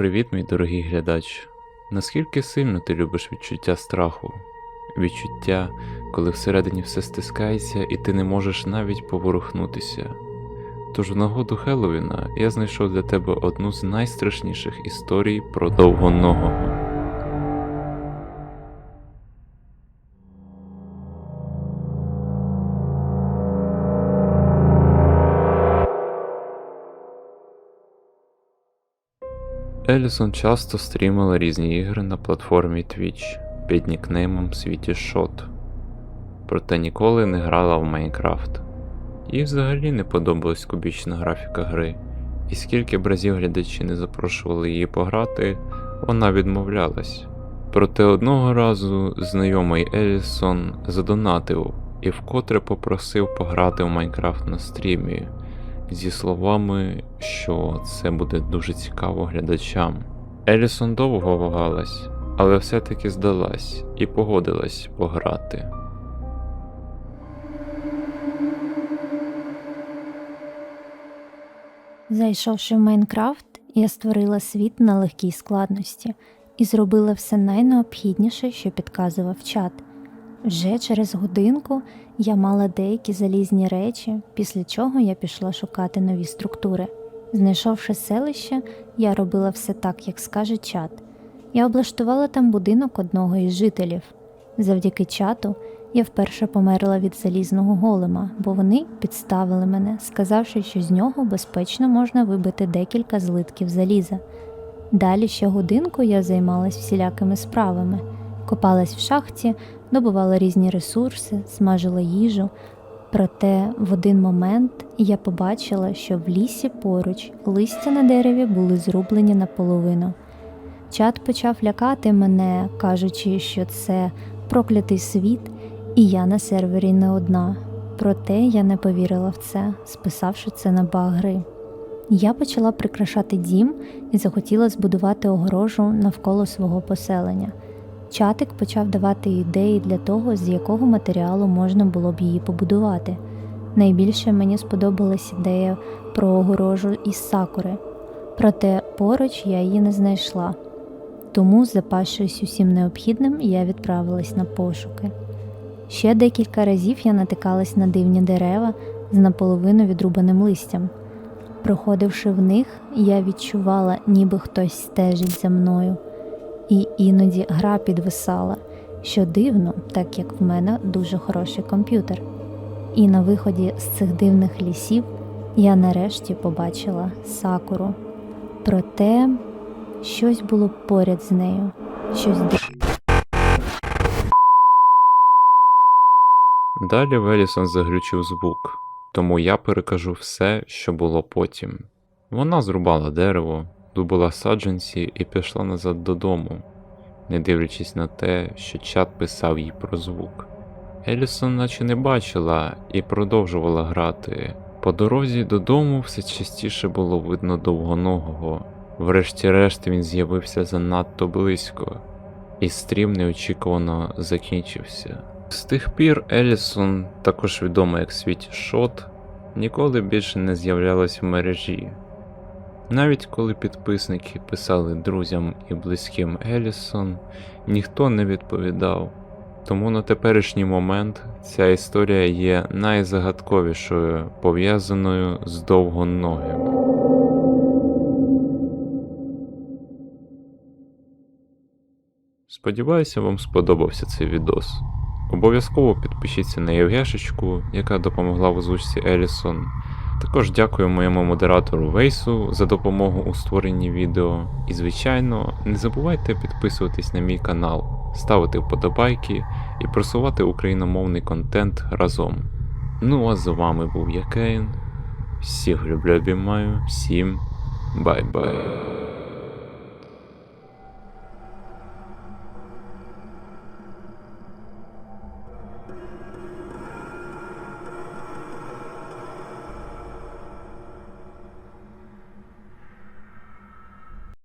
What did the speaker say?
Привіт, мій дорогий глядач. Наскільки сильно ти любиш відчуття страху? Відчуття, коли всередині все стискається і ти не можеш навіть поворухнутися. Тож в нагоду Хеллоуіна я знайшов для тебе одну з найстрашніших історій про довгоногого. Елісон часто стрімила різні ігри на платформі Twitch під нікнеймом Світі Шот, проте ніколи не грала в Майнкрафт. Їй взагалі не подобалась кубічна графіка гри, і скільки б разів глядачі не запрошували її пограти, вона відмовлялась. Проте одного разу знайомий Елісон задонатив і вкотре попросив пограти в Майнкрафт на стрімі зі словами, що це буде дуже цікаво глядачам. Елісон довго вагалась, але все-таки здалась і погодилась пограти. Зайшовши в Майнкрафт, я створила світ на легкій складності і зробила все найнеобхідніше, що підказував чат. Вже через годинку я мала деякі залізні речі, після чого я пішла шукати нові структури. Знайшовши селище, я робила все так, як скаже чат. Я облаштувала там будинок одного із жителів. Завдяки чату я вперше померла від залізного голема, бо вони підставили мене, сказавши, що з нього безпечно можна вибити декілька злитків заліза. Далі ще годинку я займалась всілякими справами, копалась в шахті, добувала різні ресурси, смажила їжу. Проте в один момент я побачила, що в лісі поруч листя на дереві були зрублені наполовину. Чат почав лякати мене, кажучи, що це проклятий світ, і я на сервері не одна. Проте я не повірила в це, списавши це на баг гри. Я почала прикрашати дім і захотіла збудувати огорожу навколо свого поселення. Чатик почав давати ідеї для того, з якого матеріалу можна було б її побудувати. Найбільше мені сподобалась ідея про огорожу із сакури, проте поруч я її не знайшла. Тому, запасшись усім необхідним, я відправилась на пошуки. Ще декілька разів я натикалась на дивні дерева з наполовину відрубаним листям. Проходивши в них, я відчувала, ніби хтось стежить за мною, і іноді гра підвисала, що дивно, так як в мене дуже хороший комп'ютер. І на виході з цих дивних лісів я нарешті побачила сакуру. Проте щось було поряд з нею, щось дивне. Далі в Елісон заглючив звук, тому я перекажу все, що було потім. Вона зрубала дерево, дубила саджанці і пішла назад додому, не дивлячись на те, що чат писав їй про звук. Елісон наче не бачила і продовжувала грати. По дорозі додому все частіше було видно довгоногого. Врешті-решт він з'явився занадто близько, і стрім неочікувано закінчився. З тих пір Елісон, також відома як світі Шот, ніколи більше не з'являлась в мережі. Навіть коли підписники писали друзям і близьким Елісон, ніхто не відповідав. Тому на теперішній момент ця історія є найзагадковішою, пов'язаною з довгоногим. Сподіваюся, вам сподобався цей відос. Обов'язково підпишіться на Євгешечку, яка допомогла в озвучці Елісон. Також дякую моєму модератору Вейсу за допомогу у створенні відео. І, звичайно, не забувайте підписуватись на мій канал, ставити вподобайки і просувати україномовний контент разом. Ну а з вами був Якейн. Всіх люблю обіймаю, всім бай-бай.